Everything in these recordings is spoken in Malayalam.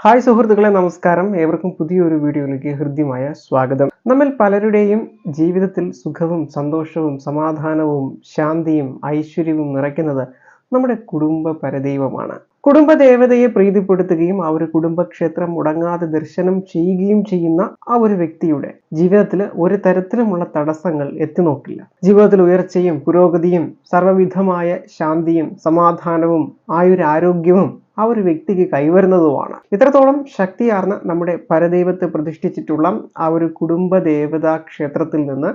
ഹായ് സുഹൃത്തുക്കളെ നമസ്കാരം. ഏവർക്കും പുതിയൊരു വീഡിയോയിലേക്ക് ഹൃദ്യമായ സ്വാഗതം. നമ്മിൽ പലരുടെയും ജീവിതത്തിൽ സുഖവും സന്തോഷവും സമാധാനവും ശാന്തിയും ഐശ്വര്യവും നിറയ്ക്കുന്നത് നമ്മുടെ കുടുംബ പരദൈവമാണ്. കുടുംബ ദേവതയെ പ്രീതിപ്പെടുത്തുകയും ആ ഒരു കുടുംബക്ഷേത്രം മുടങ്ങാതെ ദർശനം ചെയ്യുകയും ചെയ്യുന്ന ആ ഒരു വ്യക്തിയുടെ ജീവിതത്തിൽ ഒരു തരത്തിലുമുള്ള തടസ്സങ്ങൾ എത്തി നോക്കില്ല ജീവിതത്തിൽ ഉയർച്ചയും പുരോഗതിയും സർവവിധമായ ശാന്തിയും സമാധാനവും ആയുരാരോഗ്യവും ആ ഒരു വ്യക്തിക്ക് കൈവരുന്നതുമാണ്. ഇത്രത്തോളം ശക്തിയാർന്ന നമ്മുടെ പരദൈവത്തെ പ്രതിഷ്ഠിച്ചിട്ടുള്ള ആ ഒരു കുടുംബ ദേവതാ ക്ഷേത്രത്തിൽ നിന്ന്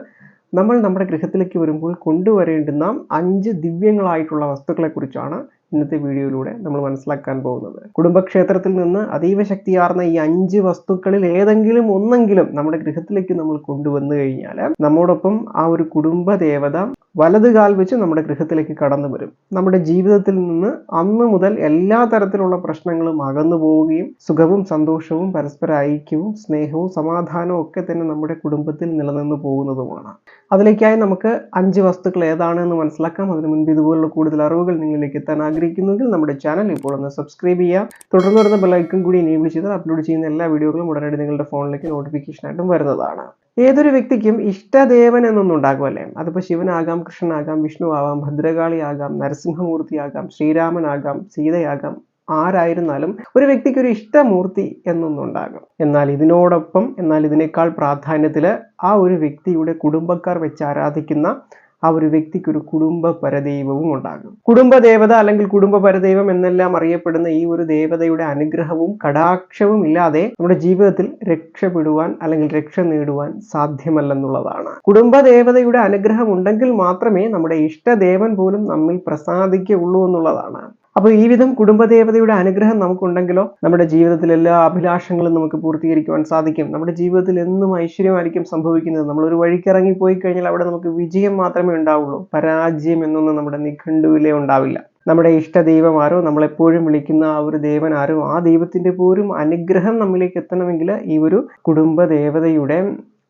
നമ്മൾ നമ്മുടെ ഗൃഹത്തിലേക്ക് വരുമ്പോൾ കൊണ്ടുവരേണ്ടുന്ന അഞ്ച് ദിവ്യങ്ങളായിട്ടുള്ള വസ്തുക്കളെ കുറിച്ചാണ് ഇന്നത്തെ വീഡിയോയിലൂടെ നമ്മൾ മനസ്സിലാക്കാൻ പോകുന്നത്. കുടുംബക്ഷേത്രത്തിൽ നിന്ന് അതീവ ശക്തിയാർന്ന ഈ അഞ്ച് വസ്തുക്കളിൽ ഏതെങ്കിലും ഒന്നെങ്കിലും നമ്മുടെ ഗൃഹത്തിലേക്ക് നമ്മൾ കൊണ്ടുവന്നു കഴിഞ്ഞാൽ നമ്മോടൊപ്പം ആ ഒരു കുടുംബ ദേവത വലത് കാൽ വെച്ച് നമ്മുടെ ഗൃഹത്തിലേക്ക് കടന്നു വരും. നമ്മുടെ ജീവിതത്തിൽ നിന്ന് അന്ന് മുതൽ എല്ലാ തരത്തിലുള്ള പ്രശ്നങ്ങളും അകന്നു പോവുകയും സുഖവും സന്തോഷവും പരസ്പര ഐക്യവും സ്നേഹവും സമാധാനവും ഒക്കെ തന്നെ നമ്മുടെ കുടുംബത്തിൽ നിലനിന്ന് പോകുന്നതുമാണ്. അതിലേക്കായി നമുക്ക് അഞ്ച് വസ്തുക്കൾ ഏതാണെന്ന് മനസ്സിലാക്കാം. അതിനു മുൻപ് ഇതുപോലുള്ള കൂടുതൽ അറിവുകൾ നിങ്ങളിലേക്ക് എത്താൻ ആഗ്രഹിക്കുന്നെങ്കിൽ നമ്മുടെ ചാനൽ ഇപ്പോൾ ഒന്ന് സബ്സ്ക്രൈബ് ചെയ്യുക. തുടർന്ന് വരുന്ന ബെല്ലൈക്കൺ കൂടി എനേബിൾ ചെയ്താൽ അപ്ലോഡ് ചെയ്യുന്ന എല്ലാ വീഡിയോകളും ഉടനടി നിങ്ങളുടെ ഫോണിലേക്ക് നോട്ടിഫിക്കേഷൻ ആയിട്ടും വരുന്നതാണ്. ഏതൊരു വ്യക്തിക്കും ഇഷ്ടദേവൻ എന്നൊന്നും ഉണ്ടാകുമല്ലേ അതിപ്പോൾ ശിവനാകാം കൃഷ്ണനാകാം വിഷ്ണു ആകാം ഭദ്രകാളി ആകാം നരസിംഹമൂർത്തി ആകാം ശ്രീരാമനാകാം സീതയാകാം ആരായിരുന്നാലും ഒരു വ്യക്തിക്ക് ഒരു ഇഷ്ടമൂർത്തി എന്നൊന്നുണ്ടാകും എന്നാൽ ഇതിനോടൊപ്പം എന്നാൽ ഇതിനേക്കാൾ പ്രാധാന്യത്തിൽ ആ ഒരു വ്യക്തിയുടെ കുടുംബക്കാർ വെച്ച് ആരാധിക്കുന്ന ആ ഒരു വ്യക്തിക്ക് ഒരു കുടുംബ പരദൈവവും ഉണ്ടാകും. കുടുംബ ദേവത അല്ലെങ്കിൽ കുടുംബ പരദൈവം എന്നെല്ലാം അറിയപ്പെടുന്ന ഈ ഒരു ദേവതയുടെ അനുഗ്രഹവും കടാക്ഷവും ഇല്ലാതെ നമ്മുടെ ജീവിതത്തിൽ രക്ഷപ്പെടുവാൻ അല്ലെങ്കിൽ രക്ഷ നേടുവാൻ സാധ്യമല്ലെന്നുള്ളതാണ്. കുടുംബ ദേവതയുടെ അനുഗ്രഹം ഉണ്ടെങ്കിൽ മാത്രമേ നമ്മുടെ ഇഷ്ടദേവൻ പോലും നമ്മിൽ പ്രസാദിക്കുള്ളൂ എന്നുള്ളതാണ്. അപ്പോൾ ഈ വിധം കുടുംബദേവതയുടെ അനുഗ്രഹം നമുക്കുണ്ടെങ്കിലോ നമ്മുടെ ജീവിതത്തിൽ എല്ലാ അഭിലാഷങ്ങളും നമുക്ക് പൂർത്തീകരിക്കുവാൻ സാധിക്കും. നമ്മുടെ ജീവിതത്തിൽ എന്നും ഐശ്വര്യമായിരിക്കും സംഭവിക്കുന്നത്. നമ്മൾ ഒരു വഴിക്കിറങ്ങി പോയി കഴിഞ്ഞാൽ അവിടെ നമുക്ക് വിജയം മാത്രമേ ഉണ്ടാവുള്ളൂ. പരാജയം എന്നൊന്നും നമ്മുടെ നിഘണ്ടുവിലേ ഉണ്ടാവില്ല. നമ്മുടെ ഇഷ്ട ആരോ നമ്മളെപ്പോഴും വിളിക്കുന്ന ആ ഒരു ദേവൻ ആരോ ആ ദൈവത്തിന്റെ പോലും അനുഗ്രഹം നമ്മിലേക്ക് എത്തണമെങ്കിൽ ഈ ഒരു കുടുംബദേവതയുടെ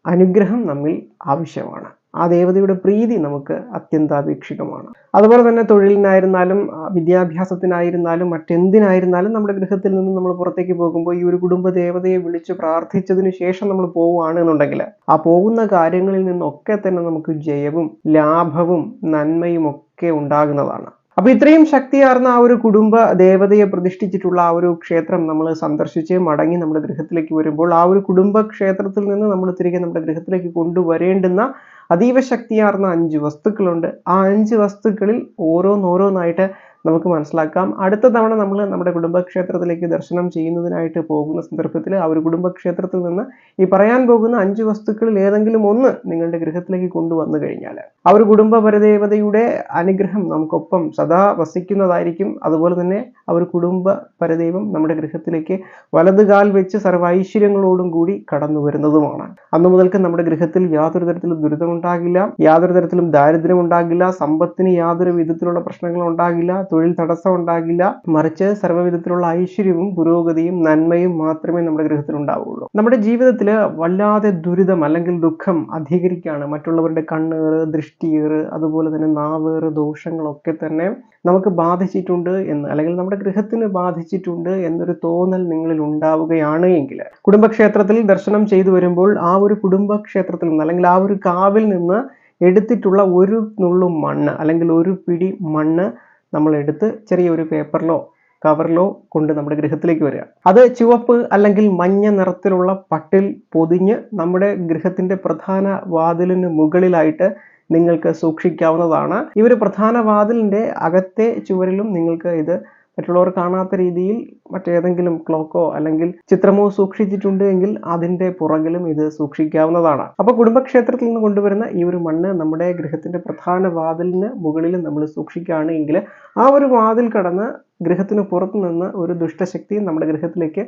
അനുഗ്രഹം നമ്മിൽ ആവശ്യമാണ്. ആ ദേവതയുടെ പ്രീതി നമുക്ക് അത്യന്താപേക്ഷിതമാണ്. അതുപോലെ തന്നെ തൊഴിലിനായിരുന്നാലും വിദ്യാഭ്യാസത്തിനായിരുന്നാലും മറ്റെന്തിനായിരുന്നാലും നമ്മുടെ ഗൃഹത്തിൽ നിന്ന് നമ്മൾ പുറത്തേക്ക് പോകുമ്പോൾ ഈ ഒരു കുടുംബ ദേവതയെ വിളിച്ച് പ്രാർത്ഥിച്ചതിന് ശേഷം നമ്മൾ പോവുകയാണ് എന്നുണ്ടെങ്കിൽ ആ പോകുന്ന കാര്യങ്ങളിൽ നിന്നൊക്കെ തന്നെ നമുക്ക് ജയവും ലാഭവും നന്മയും ഒക്കെ ഉണ്ടാകുന്നതാണ്. അപ്പൊ ഇത്രയും ശക്തിയാർന്ന ആ ഒരു കുടുംബ ദേവതയെ പ്രതിഷ്ഠിച്ചിട്ടുള്ള ആ ഒരു ക്ഷേത്രം നമ്മൾ സന്ദർശിച്ച് മടങ്ങി നമ്മുടെ ഗൃഹത്തിലേക്ക് വരുമ്പോൾ ആ ഒരു കുടുംബ ക്ഷേത്രത്തിൽ നിന്ന് നമ്മൾ തിരികെ നമ്മുടെ ഗൃഹത്തിലേക്ക് കൊണ്ടുവരേണ്ടുന്ന അതീവ ശക്തിയാർന്ന അഞ്ച് വസ്തുക്കളുണ്ട്. ആ അഞ്ച് വസ്തുക്കളിൽ ഓരോന്നോരോന്നായിട്ട് നമുക്ക് മനസ്സിലാക്കാം. അടുത്ത തവണ നമ്മൾ നമ്മുടെ കുടുംബക്ഷേത്രത്തിലേക്ക് ദർശനം ചെയ്യുന്നതിനായിട്ട് പോകുന്ന സന്ദർഭത്തിൽ ആ ഒരു കുടുംബക്ഷേത്രത്തിൽ നിന്ന് ഈ പറയാൻ പോകുന്ന അഞ്ച് വസ്തുക്കളിൽ ഏതെങ്കിലും ഒന്ന് നിങ്ങളുടെ ഗൃഹത്തിലേക്ക് കൊണ്ടുവന്നു കഴിഞ്ഞാൽ ആ ഒരു കുടുംബ പരദേവതയുടെ അനുഗ്രഹം നമുക്കൊപ്പം സദാ വസിക്കുന്നതായിരിക്കും. അതുപോലെ തന്നെ ആ ഒരു കുടുംബ നമ്മുടെ ഗൃഹത്തിലേക്ക് വലതുകാൽ വെച്ച് സർവൈശ്വര്യങ്ങളോടും കൂടി കടന്നു വരുന്നതുമാണ്. അന്നു മുതൽക്ക് നമ്മുടെ ഗൃഹത്തിൽ യാതൊരു തരത്തിലും ദുരിതമുണ്ടാകില്ല യാതൊരു തരത്തിലും ദാരിദ്ര്യം ഉണ്ടാകില്ല സമ്പത്തിന് യാതൊരു വിധത്തിലുള്ള പ്രശ്നങ്ങളും ഉണ്ടാകില്ല തൊഴിൽ തടസ്സം ഉണ്ടാകില്ല. മറിച്ച് സർവവിധത്തിലുള്ള ഐശ്വര്യവും പുരോഗതിയും നന്മയും മാത്രമേ നമ്മുടെ ഗ്രഹത്തിൽ ഉണ്ടാവുകയുള്ളൂ. നമ്മുടെ ജീവിതത്തിൽ വല്ലാതെ ദുരിതം അല്ലെങ്കിൽ ദുഃഖം അധികരിക്കുകയാണ് മറ്റുള്ളവരുടെ കണ്ണേറ് ദൃഷ്ടിയേറ് അതുപോലെ തന്നെ നാവേറ് ദോഷങ്ങളൊക്കെ തന്നെ നമുക്ക് ബാധിച്ചിട്ടുണ്ട് എന്ന് അല്ലെങ്കിൽ നമ്മുടെ ഗൃഹത്തിന് ബാധിച്ചിട്ടുണ്ട് എന്നൊരു തോന്നൽ നിങ്ങളിൽ ഉണ്ടാവുകയാണ് എങ്കിൽ കുടുംബക്ഷേത്രത്തിൽ ദർശനം ചെയ്തു വരുമ്പോൾ ആ ഒരു കുടുംബക്ഷേത്രത്തിൽ നിന്ന് അല്ലെങ്കിൽ ആ ഒരു കാവിൽ നിന്ന് എടുത്തിട്ടുള്ള ഒരു നുള്ളു മണ്ണ് അല്ലെങ്കിൽ ഒരു പിടി മണ്ണ് നമ്മൾ എടുത്ത് ചെറിയൊരു പേപ്പറിലോ കവറിലോ കൊണ്ട് നമ്മുടെ ഗൃഹത്തിലേക്ക് വരിക. അത് ചുവപ്പ് അല്ലെങ്കിൽ മഞ്ഞ നിറത്തിലുള്ള പട്ടിൽ പൊതിഞ്ഞ് നമ്മുടെ ഗൃഹത്തിന്റെ പ്രധാന വാതിലിന് മുകളിലായിട്ട് നിങ്ങൾക്ക് സൂക്ഷിക്കാവുന്നതാണ്. ഈ ഒരു പ്രധാന വാതിലിന്റെ അകത്തെ ചുവരിലും നിങ്ങൾക്ക് ഇത് മറ്റുള്ളവർ കാണാത്ത രീതിയിൽ മറ്റേതെങ്കിലും ക്ലോക്കോ അല്ലെങ്കിൽ ചിത്രമോ സൂക്ഷിച്ചിട്ടുണ്ട് എങ്കിൽ അതിന്റെ പുറകിലും ഇത് സൂക്ഷിക്കാവുന്നതാണ്. അപ്പോൾ കുടുംബക്ഷേത്രത്തിൽ നിന്ന് കൊണ്ടുവരുന്ന ഈ ഒരു മണ്ണ് നമ്മുടെ ഗൃഹത്തിന്റെ പ്രധാന വാതിലിന് മുകളിൽ നമ്മൾ സൂക്ഷിക്കുകയാണ് എങ്കിൽ ആ ഒരു വാതിൽ കടന്ന് ഗൃഹത്തിന് പുറത്തു നിന്ന് ഒരു ദുഷ്ടശക്തി നമ്മുടെ ഗൃഹത്തിലേക്ക്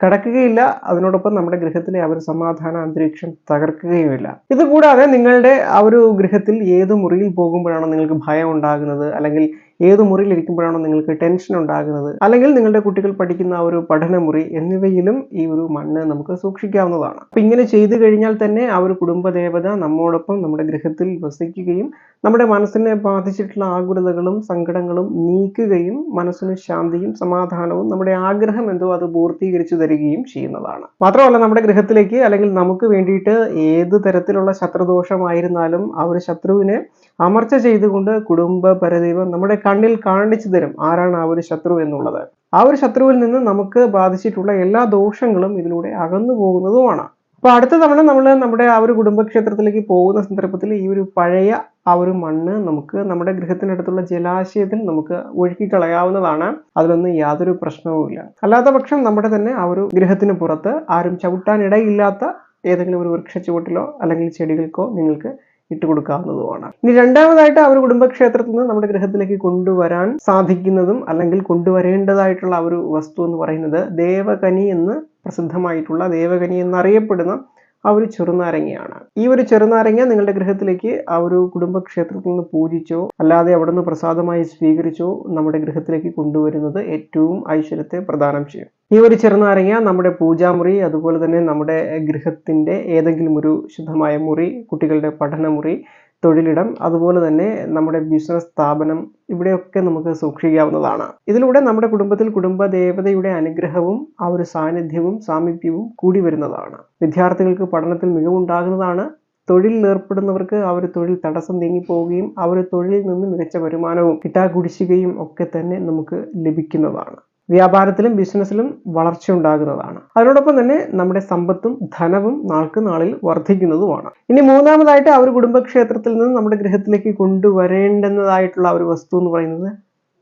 കടക്കുകയില്ല. അതിനോടൊപ്പം നമ്മുടെ ഗൃഹത്തിലെ ആ ഒരു സമാധാന അന്തരീക്ഷം തകർക്കുകയുമില്ല. ഇതുകൂടാതെ നിങ്ങളുടെ ആ ഒരു ഗൃഹത്തിൽ ഏത് മുറിയിൽ പോകുമ്പോഴാണ് നിങ്ങൾക്ക് ഭയം ഉണ്ടാകുന്നത്? അല്ലെങ്കിൽ ഏത് മുറിയിൽ ഇരിക്കുമ്പോഴാണോ നിങ്ങൾക്ക് ടെൻഷൻ ഉണ്ടാകുന്നത്? അല്ലെങ്കിൽ നിങ്ങളുടെ കുട്ടികൾ പഠിക്കുന്ന ഒരു പഠനമുറി എന്നിവയിലും ഈ ഒരു മണ്ണ് നമുക്ക് സൂക്ഷിക്കാവുന്നതാണ്. അപ്പം ഇങ്ങനെ ചെയ്തു കഴിഞ്ഞാൽ തന്നെ ആ ഒരു കുടുംബദേവത നമ്മോടൊപ്പം നമ്മുടെ ഗൃഹത്തിൽ വസിക്കുകയും നമ്മുടെ മനസ്സിനെ ബാധിച്ചിട്ടുള്ള ആകുലതകളും സങ്കടങ്ങളും നീക്കുകയും മനസ്സിന് ശാന്തിയും സമാധാനവും നമ്മുടെ ആഗ്രഹം എന്തോ അത് പൂർത്തീകരിച്ചു തരികയും ചെയ്യുന്നതാണ്. മാത്രമല്ല നമ്മുടെ ഗൃഹത്തിലേക്ക് അല്ലെങ്കിൽ നമുക്ക് വേണ്ടിയിട്ട് ഏത് തരത്തിലുള്ള ശത്രുദോഷമായിരുന്നാലും ആ ഒരു ശത്രുവിനെ അമർച്ച ചെയ്തുകൊണ്ട് കുടുംബ പരദൈവം നമ്മുടെ കണ്ണിൽ കാണിച്ചു തരും ആരാണ് ആ ഒരു ശത്രു എന്നുള്ളത്. ആ ഒരു ശത്രുവിൽ നിന്ന് നമുക്ക് ബാധിച്ചിട്ടുള്ള എല്ലാ ദോഷങ്ങളും ഇതിലൂടെ അകന്നു പോകുന്നതുമാണ്. അപ്പോൾ അടുത്ത തവണ നമ്മൾ നമ്മുടെ ആ ഒരു കുടുംബക്ഷേത്രത്തിലേക്ക് പോകുന്ന സന്ദർഭത്തിൽ ഈ ഒരു പഴയ ആ ഒരു മണ്ണ് നമുക്ക് നമ്മുടെ ഗൃഹത്തിനടുത്തുള്ള ജലാശയത്തിൽ നമുക്ക് ഒഴുക്കി കളയാവുന്നതാണ് അതിലൊന്നും യാതൊരു പ്രശ്നവുമില്ല അല്ലാത്ത പക്ഷം നമ്മുടെ തന്നെ ആ ഒരു ഗൃഹത്തിന് പുറത്ത് ആരും ചവിട്ടാനിടയില്ലാത്ത ഏതെങ്കിലും ഒരു വൃക്ഷച്ചുവട്ടിലോ അല്ലെങ്കിൽ ചെടികൾക്കോ നിങ്ങൾക്ക് കൊടുക്കാവുന്നതുമാണ് ഇനി രണ്ടാമതായിട്ട് അവർ കുടുംബക്ഷേത്രത്തിൽ നിന്ന് നമ്മുടെ ഗ്രഹത്തിലേക്ക് കൊണ്ടുവരാൻ സാധിക്കുന്നതും അല്ലെങ്കിൽ കൊണ്ടുവരേണ്ടതായിട്ടുള്ള ഒരു വസ്തു എന്ന് പറയുന്നത് ദേവകനി എന്ന് പ്രസിദ്ധമായിട്ടുള്ള ദേവകനി എന്നറിയപ്പെടുന്ന ആ ഒരു ചെറുനാരങ്ങയാണ്. ഈ ഒരു ചെറുനാരങ്ങ നിങ്ങളുടെ ഗൃഹത്തിലേക്ക് ആ ഒരു കുടുംബക്ഷേത്രത്തിൽ നിന്ന് പൂജിച്ചോ അല്ലാതെ അവിടെ നിന്ന് പ്രസാദമായി സ്വീകരിച്ചോ നമ്മുടെ ഗൃഹത്തിലേക്ക് കൊണ്ടുവരുന്നത് ഏറ്റവും ഐശ്വര്യത്തെ പ്രദാനം ചെയ്യും. ഈ ഒരു ചെറുനാരങ്ങ നമ്മുടെ പൂജാമുറി അതുപോലെ തന്നെ നമ്മുടെ ഗൃഹത്തിന്റെ ഏതെങ്കിലും ഒരു ശുദ്ധമായ മുറി കുട്ടികളുടെ പഠനമുറി തൊഴിലിടം അതുപോലെ തന്നെ നമ്മുടെ ബിസിനസ് സ്ഥാപനം ഇവിടെയൊക്കെ നമുക്ക് സൂക്ഷിക്കാവുന്നതാണ്. ഇതിലൂടെ നമ്മുടെ കുടുംബത്തിൽ കുടുംബ ദേവതയുടെ അനുഗ്രഹവും ആ ഒരു സാന്നിധ്യവും സാമീപ്യവും കൂടി വരുന്നതാണ്. വിദ്യാർത്ഥികൾക്ക് പഠനത്തിൽ മികവുണ്ടാകുന്നതാണ്. തൊഴിലിൽ ഏർപ്പെടുന്നവർക്ക് ആ തൊഴിൽ തടസ്സം നീങ്ങിപ്പോവുകയും ഒരു തൊഴിലിൽ നിന്ന് മികച്ച വരുമാനവും കിട്ടാകുടിശ്ശികയും ഒക്കെ തന്നെ നമുക്ക് ലഭിക്കുന്നതാണ്. വ്യാപാരത്തിലും ബിസിനസ്സിലും വളർച്ച ഉണ്ടാകുന്നതാണ് അതിനോടൊപ്പം തന്നെ നമ്മുടെ സമ്പത്തും ധനവും നാൾക്ക് നാളിൽ വർദ്ധിക്കുന്നതുമാണ്. ഇനി മൂന്നാമതായിട്ട് ആ ഒരു കുടുംബക്ഷേത്രത്തിൽ നിന്ന് നമ്മുടെ ഗൃഹത്തിലേക്ക് കൊണ്ടുവരേണ്ടുന്നതായിട്ടുള്ള ഒരു വസ്തു എന്ന് പറയുന്നത്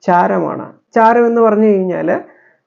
ചാരമാണ്. ചാരം എന്ന് പറഞ്ഞു കഴിഞ്ഞാൽ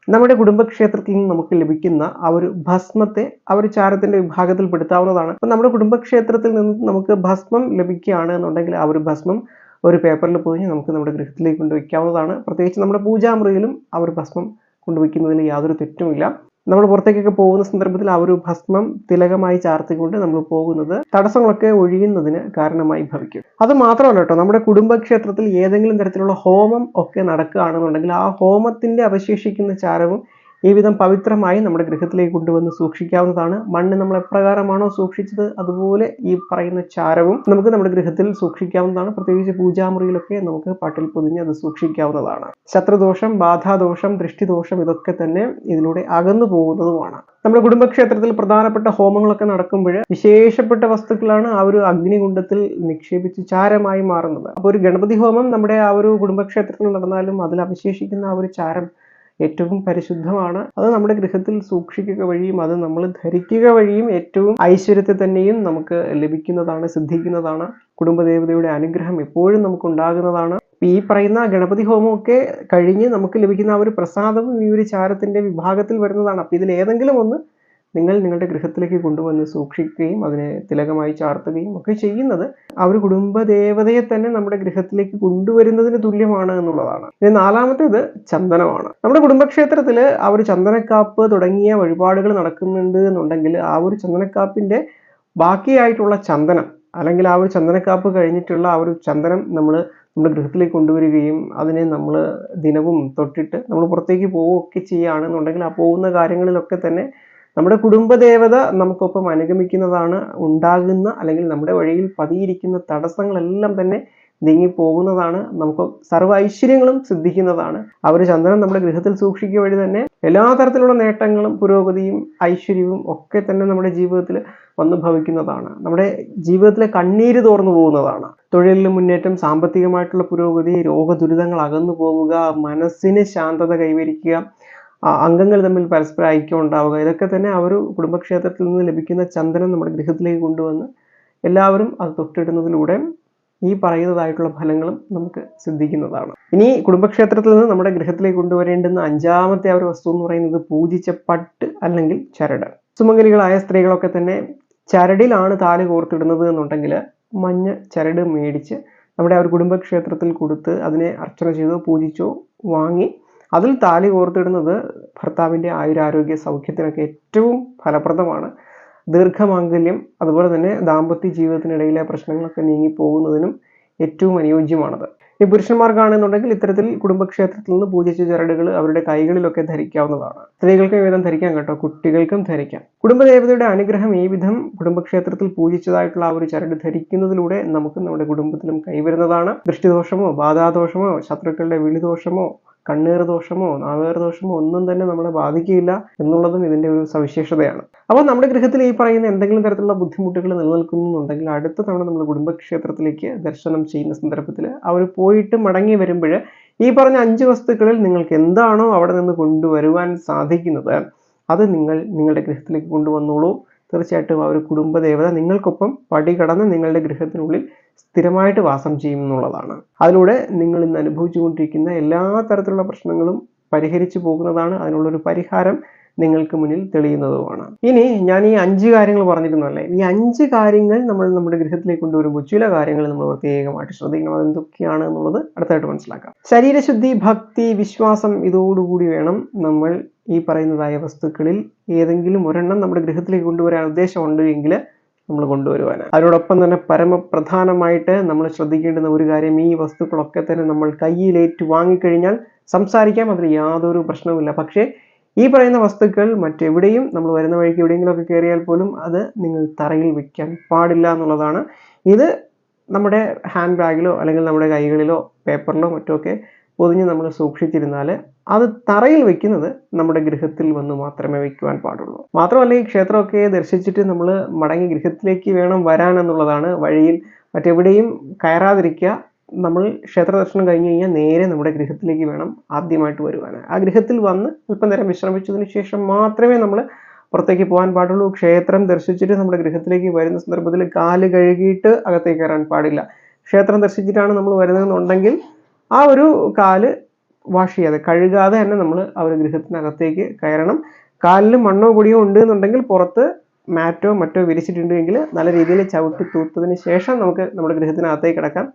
നമ്മുടെ കുടുംബക്ഷേത്രത്തിൽ നിന്ന് നമുക്ക് ലഭിക്കുന്ന ആ ഒരു ഭസ്മത്തെ ആ ഒരു ചാരത്തിന്റെ വിഭാഗത്തിൽ പെടുത്താവുന്നതാണ്. അപ്പം നമ്മുടെ കുടുംബക്ഷേത്രത്തിൽ നിന്ന് നമുക്ക് ഭസ്മം ലഭിക്കുകയാണ് എന്നുണ്ടെങ്കിൽ ആ ഒരു ഭസ്മം ഒരു പേപ്പറിൽ പൊതിഞ്ഞ് നമുക്ക് നമ്മുടെ ഗൃഹത്തിലേക്ക് കൊണ്ടുവയ്ക്കാവുന്നതാണ്. പ്രത്യേകിച്ച് നമ്മുടെ പൂജാമുറിയിലും ആ ഒരു ഭസ്മം കൊണ്ടുവയ്ക്കുന്നതിൽ യാതൊരു തെറ്റുമില്ല. നമ്മൾ പുറത്തേക്കൊക്കെ പോകുന്ന സന്ദർഭത്തിൽ ആ ഒരു ഭസ്മം തിലകമായി ചാർത്തിക്കൊണ്ട് നമ്മൾ പോകുന്നത് തടസ്സങ്ങളൊക്കെ ഒഴിയുന്നതിന് കാരണമായി ഭവിക്കും. അത് മാത്രമല്ല കേട്ടോ നമ്മുടെ കുടുംബക്ഷേത്രത്തിൽ ഏതെങ്കിലും തരത്തിലുള്ള ഹോമം ഒക്കെ നടക്കുകയാണെന്നുണ്ടെങ്കിൽ ആ ഹോമത്തിന്റെ അവശേഷിക്കുന്ന ചാരവും ഈ വിധം പവിത്രമായി നമ്മുടെ ഗൃഹത്തിലേക്ക് കൊണ്ടുവന്ന് സൂക്ഷിക്കാവുന്നതാണ്. മണ്ണ് നമ്മൾ എപ്രകാരമാണോ സൂക്ഷിച്ചത് അതുപോലെ ഈ പറയുന്ന ചാരവും നമുക്ക് നമ്മുടെ ഗൃഹത്തിൽ സൂക്ഷിക്കാവുന്നതാണ്. പ്രത്യേകിച്ച് പൂജാമുറിയിലൊക്കെ നമുക്ക് പാട്ടിൽ പൊതിഞ്ഞ് അത് സൂക്ഷിക്കാവുന്നതാണ്. ശത്രുദോഷം ബാധാദോഷം ദൃഷ്ടിദോഷം ഇതൊക്കെ തന്നെ ഇതിലൂടെ അകന്നു പോകുന്നതുമാണ്. നമ്മുടെ കുടുംബക്ഷേത്രത്തിൽ പ്രധാനപ്പെട്ട ഹോമങ്ങളൊക്കെ നടക്കുമ്പോൾ വിശേഷപ്പെട്ട വസ്തുക്കളാണ് ആ ഒരു അഗ്നികുണ്ഡത്തിൽ നിക്ഷേപിച്ച് ചാരമായി മാറുന്നത്. അപ്പോൾ ഒരു ഗണപതി ഹോമം നമ്മുടെ ആ ഒരു കുടുംബക്ഷേത്രത്തിൽ നടന്നാലും അതിൽ അവശേഷിക്കുന്ന ആ ഒരു ചാരം ഏറ്റവും പരിശുദ്ധമാണ്. അത് നമ്മുടെ ഗൃഹത്തിൽ സൂക്ഷിക്കുക വഴിയും അത് നമ്മൾ ധരിക്കുക വഴിയും ഏറ്റവും ഐശ്വര്യത്തെ തന്നെയും നമുക്ക് ലഭിക്കുന്നതാണ് സിദ്ധിക്കുന്നതാണ്. കുടുംബദേവതയുടെ അനുഗ്രഹം എപ്പോഴും നമുക്ക് ഉണ്ടാകുന്നതാണ്. ഈ പറയുന്ന ഗണപതി ഹോമമൊക്കെ കഴിഞ്ഞ് നമുക്ക് ലഭിക്കുന്ന ആ ഒരു പ്രസാദവും ഈ ഒരു ചാരത്തിന്റെ വിഭാഗത്തിൽ വരുന്നതാണ്. അപ്പൊ ഇതിൽ ഏതെങ്കിലും ഒന്ന് നിങ്ങൾ നിങ്ങളുടെ ഗൃഹത്തിലേക്ക് കൊണ്ടുവന്ന് സൂക്ഷിക്കുകയും അതിനെ തിലകമായി ചാർത്തുകയും ഒക്കെ ചെയ്യുന്നത് ആ ഒരു കുടുംബദേവതയെ തന്നെ നമ്മുടെ ഗൃഹത്തിലേക്ക് കൊണ്ടുവരുന്നതിന് തുല്യമാണ് എന്നുള്ളതാണ്. ഇനി നാലാമത്തേത് ചന്ദനമാണ്. നമ്മുടെ കുടുംബക്ഷേത്രത്തിൽ ആ ഒരു ചന്ദനക്കാപ്പ് തുടങ്ങിയ വഴിപാടുകൾ നടക്കുന്നുണ്ട് എന്നുണ്ടെങ്കിൽ ആ ഒരു ചന്ദനക്കാപ്പിന്റെ ബാക്കിയായിട്ടുള്ള ചന്ദനം അല്ലെങ്കിൽ ആ ഒരു ചന്ദനക്കാപ്പ് കഴിഞ്ഞിട്ടുള്ള ആ ഒരു ചന്ദനം നമ്മൾ നമ്മുടെ ഗൃഹത്തിലേക്ക് കൊണ്ടുവരികയും അതിനെ നമ്മൾ ദിനവും തൊട്ടിട്ട് നമ്മൾ പുറത്തേക്ക് പോവുകയൊക്കെ ചെയ്യുകയാണെന്നുണ്ടെങ്കിൽ ആ പോകുന്ന കാര്യങ്ങളിലൊക്കെ തന്നെ നമ്മുടെ കുടുംബദേവത നമുക്കൊപ്പം അനുഗമിക്കുന്നതാണ് ഉണ്ടാകുന്ന അല്ലെങ്കിൽ നമ്മുടെ വഴിയിൽ പതിയിരിക്കുന്ന തടസ്സങ്ങളെല്ലാം തന്നെ നീങ്ങിപ്പോകുന്നതാണ് നമുക്ക് സർവ ഐശ്വര്യങ്ങളും സിദ്ധിക്കുന്നതാണ്. ഒരു ചന്ദനം നമ്മുടെ ഗൃഹത്തിൽ സൂക്ഷിക്കുക വഴി തന്നെ എല്ലാ തരത്തിലുള്ള നേട്ടങ്ങളും പുരോഗതിയും ഐശ്വര്യവും ഒക്കെ തന്നെ നമ്മുടെ ജീവിതത്തിൽ വന്നു ഭവിക്കുന്നതാണ്. നമ്മുടെ ജീവിതത്തിലെ കണ്ണീര് തോർന്നു പോകുന്നതാണ്. തൊഴിലിൽ മുന്നേറ്റം സാമ്പത്തികമായിട്ടുള്ള പുരോഗതി രോഗദുരിതങ്ങൾ അകന്നു പോവുക മനസ്സിന് ശാന്തത കൈവരിക്കുക അംഗങ്ങൾ തമ്മിൽ പരസ്പര ഐക്യം ഉണ്ടാവുക. ഇതൊക്കെ തന്നെ ആ ഒരു കുടുംബക്ഷേത്രത്തിൽ നിന്ന് ലഭിക്കുന്ന ചന്ദനം നമ്മുടെ ഗൃഹത്തിലേക്ക് കൊണ്ടുവന്ന് എല്ലാവരും അത് തൊട്ടിടുന്നതിലൂടെ ഈ പറയുന്നതായിട്ടുള്ള ഫലങ്ങളും നമുക്ക് സിദ്ധിക്കുന്നതാണ്. ഇനി കുടുംബക്ഷേത്രത്തിൽ നിന്ന് നമ്മുടെ ഗൃഹത്തിലേക്ക് കൊണ്ടുവരേണ്ടുന്ന അഞ്ചാമത്തെ ആ ഒരു വസ്തു എന്ന് പറയുന്നത് പൂജിച്ച പട്ട് അല്ലെങ്കിൽ ചരട്. സുമംഗലികളായ സ്ത്രീകളൊക്കെ തന്നെ ചരടിലാണ് താലി കോർത്തിടുന്നത് എന്നുണ്ടെങ്കിൽ മഞ്ഞ ചരട് മേടിച്ച് നമ്മുടെ ആ ഒരു കുടുംബക്ഷേത്രത്തിൽ കൊടുത്ത് അതിനെ അർച്ചന ചെയ്തോ പൂജിച്ചോ വാങ്ങി അതിൽ താലി കോർത്തിടുന്നത് ഭർത്താവിന്റെ ആയുരാരോഗ്യ സൗഖ്യത്തിനൊക്കെ ഏറ്റവും ഫലപ്രദമാണ്. ദീർഘമാംഗല്യം അതുപോലെ തന്നെ ദാമ്പത്യ ജീവിതത്തിനിടയിലെ പ്രശ്നങ്ങളൊക്കെ നീങ്ങി പോകുന്നതിനും ഏറ്റവും അനുയോജ്യമാണത്. ഈ പുരുഷന്മാർക്കാണെന്നുണ്ടെങ്കിൽ ഇത്തരത്തിൽ കുടുംബക്ഷേത്രത്തിൽ നിന്ന് പൂജിച്ച ചരടുകൾ അവരുടെ കൈകളിലൊക്കെ ധരിക്കാവുന്നതാണ്. സ്ത്രീകൾക്കും വിധം ധരിക്കാം കേട്ടോ കുട്ടികൾക്കും ധരിക്കാം. കുടുംബദേവതയുടെ അനുഗ്രഹം ഈ വിധം കുടുംബക്ഷേത്രത്തിൽ പൂജിച്ചതായിട്ടുള്ള ആ ഒരു ചരട് ധരിക്കുന്നതിലൂടെ നമുക്ക് നമ്മുടെ കുടുംബത്തിലും കൈവരുന്നതാണ്. ദൃഷ്ടിദോഷമോ ബാധാദോഷമോ ശത്രുക്കളുടെ വിളിദോഷമോ കണ്ണീർ ദോഷമോ നാവേർ ദോഷമോ ഒന്നും തന്നെ നമ്മളെ ബാധിക്കില്ല എന്നുള്ളതും ഇതിന്റെ ഒരു സവിശേഷതയാണ്. അപ്പോൾ നമ്മുടെ ഗൃഹത്തിൽ ഈ പറയുന്ന എന്തെങ്കിലും തരത്തിലുള്ള ബുദ്ധിമുട്ടുകൾ നിലനിൽക്കുന്നുണ്ടെങ്കിൽ അടുത്ത തവണ നമ്മൾ കുടുംബക്ഷേത്രത്തിലേക്ക് ദർശനം ചെയ്യുന്ന സന്ദർഭത്തിൽ അവർ പോയിട്ട് മടങ്ങി വരുമ്പോൾ ഈ പറഞ്ഞ അഞ്ച് വസ്തുക്കളിൽ നിങ്ങൾക്ക് എന്താണോ അവിടെ നിന്ന് കൊണ്ടുവരുവാൻ സാധിക്കുന്നത് അത് നിങ്ങൾ നിങ്ങളുടെ ഗൃഹത്തിലേക്ക് കൊണ്ടുവന്നോളൂ. തീർച്ചയായിട്ടും ആ ഒരു കുടുംബദേവത നിങ്ങൾക്കൊപ്പം പടി കടന്ന് നിങ്ങളുടെ ഗൃഹത്തിനുള്ളിൽ സ്ഥിരമായിട്ട് വാസം ചെയ്യും എന്നുള്ളതാണ്. അതിലൂടെ നിങ്ങൾ ഇന്ന് അനുഭവിച്ചുകൊണ്ടിരിക്കുന്ന എല്ലാ തരത്തിലുള്ള പ്രശ്നങ്ങളും പരിഹരിച്ചു പോകുന്നതാണ്. അതിനുള്ളൊരു പരിഹാരം നിങ്ങൾക്ക് മുന്നിൽ തെളിയുന്നതുമാണ്. ഇനി ഞാൻ ഈ അഞ്ച് കാര്യങ്ങൾ പറഞ്ഞിരുന്നല്ലേ ഈ അഞ്ച് കാര്യങ്ങൾ നമ്മൾ നമ്മുടെ ഗൃഹത്തിലേക്ക് കൊണ്ടുവരുമ്പോൾ ചില കാര്യങ്ങൾ നമ്മൾ പ്രത്യേകമായിട്ട് ശ്രദ്ധിക്കണം. അതെന്തൊക്കെയാണ് എന്നുള്ളത് അടുത്തായിട്ട് മനസ്സിലാക്കാം. ശരീരശുദ്ധി ഭക്തി വിശ്വാസം ഇതോടുകൂടി വേണം നമ്മൾ ഈ പറയുന്നതായ വസ്തുക്കളിൽ ഏതെങ്കിലും ഒരെണ്ണം നമ്മുടെ ഗൃഹത്തിലേക്ക് കൊണ്ടുവരാൻ ഉദ്ദേശമുണ്ട് എങ്കിൽ നമ്മൾ കൊണ്ടുവരുവാനാണ്. അതിനോടൊപ്പം തന്നെ പരമപ്രധാനമായിട്ട് നമ്മൾ ശ്രദ്ധിക്കേണ്ടുന്ന ഒരു കാര്യം ഈ വസ്തുക്കളൊക്കെ തന്നെ നമ്മൾ കയ്യിലേറ്റ് വാങ്ങിക്കഴിഞ്ഞാൽ സംസാരിക്കാം അതിൽ യാതൊരു പ്രശ്നവുമില്ല. പക്ഷേ ഈ പറയുന്ന വസ്തുക്കൾ മറ്റെവിടെയും നമ്മൾ വരുന്ന വഴിക്ക് എവിടെയെങ്കിലുമൊക്കെ കയറിയാൽ പോലും അത് നിങ്ങൾ തറയിൽ വെക്കാൻ പാടില്ല എന്നുള്ളതാണ്. ഇത് നമ്മുടെ ഹാൻഡ് ബാഗിലോ അല്ലെങ്കിൽ നമ്മുടെ കൈകളിലോ പേപ്പറിലോ മറ്റോ ഒക്കെ പൊതിഞ്ഞ് നമ്മൾ സൂക്ഷിച്ചിരുന്നാൽ അത് തറയിൽ വെക്കുന്നത് നമ്മുടെ ഗൃഹത്തിൽ വന്ന് മാത്രമേ വെക്കുവാൻ പാടുള്ളൂ. മാത്രമല്ല ഈ ക്ഷേത്രമൊക്കെ ദർശിച്ചിട്ട് നമ്മൾ മടങ്ങി ഗൃഹത്തിലേക്ക് വേണം വരാൻ എന്നുള്ളതാണ് വഴിയിൽ മറ്റെവിടെയും കയറാതിരിക്കുക. നമ്മൾ ക്ഷേത്ര ദർശനം കഴിഞ്ഞ് കഴിഞ്ഞാൽ നേരെ നമ്മുടെ ഗൃഹത്തിലേക്ക് വേണം ആദ്യമായിട്ട് വരുവാൻ ആ ഗൃഹത്തിൽ വന്ന് അല്പം നേരം വിശ്രമിച്ചതിന് ശേഷം മാത്രമേ നമ്മൾ പുറത്തേക്ക് പോകാൻ പാടുള്ളൂ. ക്ഷേത്രം ദർശിച്ചിട്ട് നമ്മുടെ ഗൃഹത്തിലേക്ക് വരുന്ന സന്ദർഭത്തിൽ കാൽ കഴുകിയിട്ട് അകത്തേക്ക് കയറാൻ പാടില്ല. ക്ഷേത്രം ദർശിച്ചിട്ടാണ് നമ്മൾ വരുന്നതെന്നുണ്ടെങ്കിൽ ആ ഒരു കാൽ വാഷ് ചെയ്യാതെ കഴുകാതെ തന്നെ നമ്മൾ ആ ഒരു ഗൃഹത്തിനകത്തേക്ക് കയറണം. കാലിൽ മണ്ണോ പൊടിയോ ഉണ്ട് എന്നുണ്ടെങ്കിൽ പുറത്ത് മാറ്റോ മറ്റോ വിരിച്ചിട്ടുണ്ടെങ്കിൽ നല്ല രീതിയിൽ ചവിട്ടി തൂത്തതിന് ശേഷം നമുക്ക് നമ്മുടെ ഗൃഹത്തിനകത്തേക്ക് കിടക്കാം.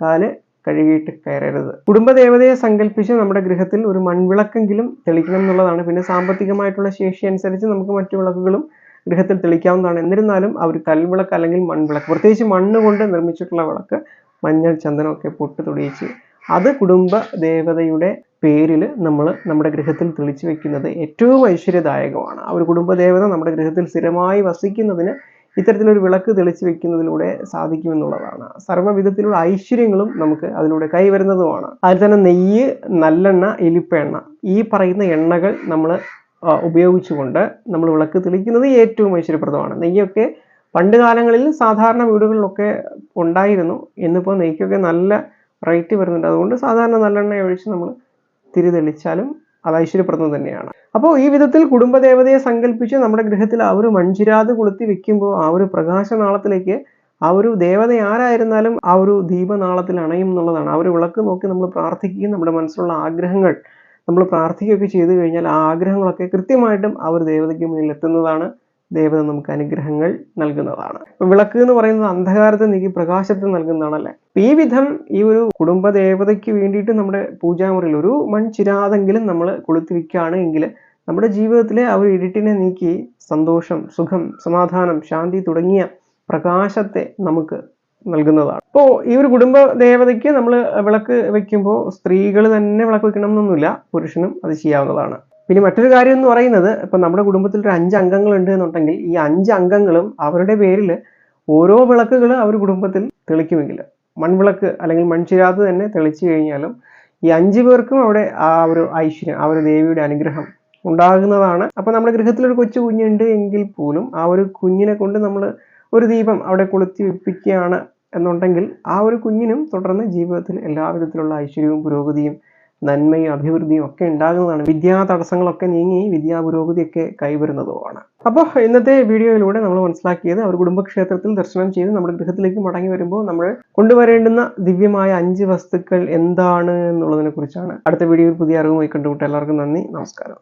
കാൽ കഴുകിയിട്ട് കയറരുത്. കുടുംബദേവതയെ സങ്കല്പിച്ച് നമ്മുടെ ഗൃഹത്തിൽ ഒരു മൺവിളക്കെങ്കിലും തെളിക്കണം എന്നുള്ളതാണ്. പിന്നെ സാമ്പത്തികമായിട്ടുള്ള ശേഷി അനുസരിച്ച് നമുക്ക് മറ്റു വിളക്കുകളും ഗൃഹത്തിൽ തെളിക്കാവുന്നതാണ്. എന്നിരുന്നാലും ആ ഒരു കൽവിളക്ക് അല്ലെങ്കിൽ മൺവിളക്ക് പ്രത്യേകിച്ച് മണ്ണ് കൊണ്ട് നിർമ്മിച്ചിട്ടുള്ള വിളക്ക് മഞ്ഞൾ ചന്ദനമൊക്കെ പൊട്ട് തൊടിയിച്ച് അത് കുടുംബ ദേവതയുടെ പേരിൽ നമ്മൾ നമ്മുടെ ഗൃഹത്തിൽ തെളിച്ചു വെക്കുന്നത് ഏറ്റവും ഐശ്വര്യദായകമാണ്. ആ ഒരു കുടുംബദേവത നമ്മുടെ ഗൃഹത്തിൽ സ്ഥിരമായി വസിക്കുന്നതിന് ഇത്തരത്തിലൊരു വിളക്ക് തെളിച്ചു വെക്കുന്നതിലൂടെ സാധിക്കുമെന്നുള്ളതാണ്. സർവവിധത്തിലുള്ള ഐശ്വര്യങ്ങളും നമുക്ക് അതിലൂടെ കൈവരുന്നതുമാണ്. അതിൽ തന്നെ നെയ്യ് നല്ലെണ്ണ എലിപ്പെണ്ണ ഈ പറയുന്ന എണ്ണകൾ നമ്മൾ ഉപയോഗിച്ചുകൊണ്ട് നമ്മൾ വിളക്ക് തെളിക്കുന്നത് ഏറ്റവും ഐശ്വര്യപ്രദമാണ്. നെയ്യൊക്കെ പണ്ട് കാലങ്ങളിൽ സാധാരണ വീടുകളിലൊക്കെ ഉണ്ടായിരുന്നു. ഇന്നിപ്പോൾ നെയ്ക്കൊക്കെ നല്ല റേറ്റ് വരുന്നുണ്ട്. അതുകൊണ്ട് സാധാരണ നല്ലെണ്ണ ഒഴിച്ച് നമ്മൾ തിരി തെളിച്ചാലും അത് ഐശ്വര്യപ്രദം തന്നെയാണ്. അപ്പോൾ ഈ വിധത്തിൽ കുടുംബദേവതയെ സങ്കല്പിച്ച് നമ്മുടെ ഗൃഹത്തിൽ ആ ഒരു മൺചിരാത് കൊളുത്തി വെക്കുമ്പോൾ ആ ഒരു പ്രകാശനാളത്തിലേക്ക് ആ ഒരു ദേവത ആരായിരുന്നാലും ആ ഒരു ദീപനാളത്തിൽ അണയും എന്നുള്ളതാണ്. ആ ഒരു വിളക്ക് നോക്കി നമ്മൾ പ്രാർത്ഥിക്കുകയും നമ്മുടെ മനസ്സിലുള്ള ആഗ്രഹങ്ങൾ നമ്മൾ പ്രാർത്ഥിക്കുകയൊക്കെ ചെയ്തു കഴിഞ്ഞാൽ ആ ആഗ്രഹങ്ങളൊക്കെ കൃത്യമായിട്ടും ആ ഒരു ദേവതയ്ക്ക് മുന്നിൽ എത്തുന്നതാണ്. ദേവത നമുക്ക് അനുഗ്രഹങ്ങൾ നൽകുന്നതാണ്. വിളക്ക് എന്ന് പറയുന്നത് അന്ധകാരത്തെ നീക്കി പ്രകാശത്തെ നൽകുന്നതാണല്ലേ? ഈ വിധം ഈ ഒരു കുടുംബ ദേവതയ്ക്ക് വേണ്ടിയിട്ട് നമ്മുടെ പൂജാമുറിയിൽ ഒരു മൺചിരാതെങ്കിലും നമ്മൾ കൊളുത്തിരിക്കുകയാണ് എങ്കിൽ നമ്മുടെ ജീവിതത്തിലെ ആ ഒരു ഇരുട്ടിനെ നീക്കി സന്തോഷം സുഖം സമാധാനം ശാന്തി തുടങ്ങിയ പ്രകാശത്തെ നമുക്ക് നൽകുന്നതാണ്. ഇപ്പോൾ ഈ ഒരു കുടുംബ ദേവതയ്ക്ക് നമ്മൾ വിളക്ക് വെക്കുമ്പോൾ സ്ത്രീകൾ തന്നെ വിളക്ക് വെക്കണം എന്നൊന്നുമില്ല പുരുഷനും അത് ചെയ്യാവുന്നതാണ്. പിന്നെ മറ്റൊരു കാര്യം എന്ന് പറയുന്നത് ഇപ്പം നമ്മുടെ കുടുംബത്തിൽ ഒരു അഞ്ച് അംഗങ്ങൾ ഉണ്ട് എന്നുണ്ടെങ്കിൽ ഈ അഞ്ച് അംഗങ്ങളും അവരുടെ പേരിൽ ഓരോ വിളക്കുകൾ അവർ കുടുംബത്തിൽ തെളിക്കുമെങ്കിൽ മൺവിളക്ക് അല്ലെങ്കിൽ മൺചിരാത് തന്നെ തെളിച്ചു കഴിഞ്ഞാലും ഈ അഞ്ചു പേർക്കും അവിടെ ആ ഒരു ഐശ്വര്യം ആ ഒരു ദേവിയുടെ അനുഗ്രഹം ഉണ്ടാകുന്നതാണ്. അപ്പോൾ നമ്മുടെ ഗൃഹത്തിലൊരു കൊച്ചു കുഞ്ഞുണ്ട് എങ്കിൽ പോലും ആ ഒരു കുഞ്ഞിനെ കൊണ്ട് നമ്മൾ ഒരു ദീപം അവിടെ കൊളുത്തി വെപ്പിക്കുകയാണ് എന്നുണ്ടെങ്കിൽ ആ ഒരു കുഞ്ഞിനും തുടർന്ന് ജീവിതത്തിൽ എല്ലാവിധത്തിലുള്ള ഐശ്വര്യവും പുരോഗതിയും നന്മയും അഭിവൃദ്ധിയും ഒക്കെ ഉണ്ടാകുന്നതാണ്. വിദ്യാ തടസ്സങ്ങളൊക്കെ നീങ്ങി വിദ്യാ പുരോഗതിയൊക്കെ കൈവരുന്നതുമാണ്. അപ്പോൾ ഇന്നത്തെ വീഡിയോയിലൂടെ നമ്മൾ മനസ്സിലാക്കിയത് അവർ കുടുംബക്ഷേത്രത്തിൽ ദർശനം ചെയ്ത് നമ്മുടെ ഗൃഹത്തിലേക്ക് മടങ്ങി വരുമ്പോൾ നമ്മൾ കൊണ്ടുവരേണ്ടുന്ന ദിവ്യമായ അഞ്ച് വസ്തുക്കൾ എന്താണ് എന്നുള്ളതിനെ കുറിച്ചാണ്. അടുത്ത വീഡിയോയിൽ പുതിയ അറിവുമായി കണ്ടുമുട്ട എല്ലാവർക്കും നന്ദി നമസ്കാരം.